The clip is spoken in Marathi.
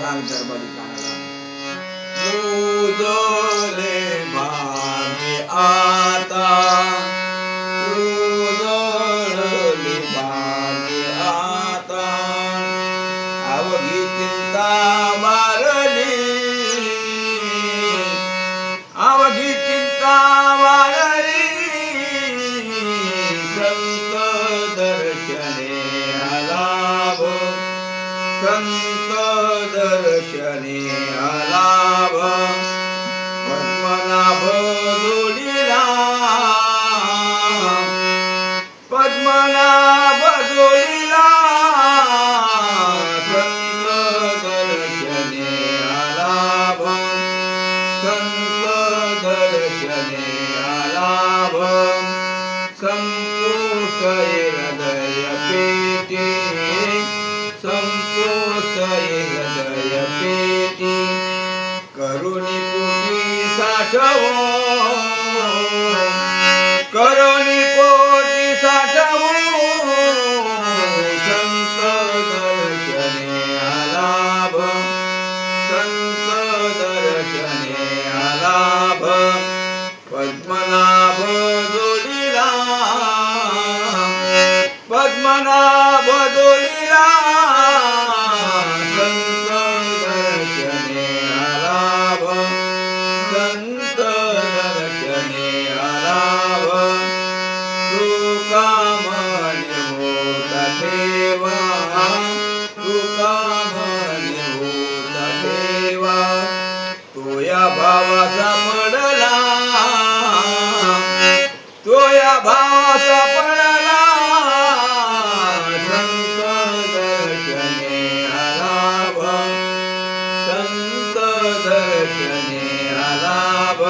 राग दरबारी कानाला उजले भागे आता. उजळली भागे आता. अवघी चिंता मारली अवघी चिंता मारली संत दर्शने आलाभ संत दर्शने आलाभ. पद्मनाभ जोडीला. पद्मनाभ जोडीला. संत दर्शने आलाभ. संत दर्शने आलाभ. संपुष्ट साठवो करुणी पोटी साठवो संत दर्शने आलाभ संत दर्शने आलाभ पद्मनाभ जोडीला पद्मनाभ दर्शने आलाभ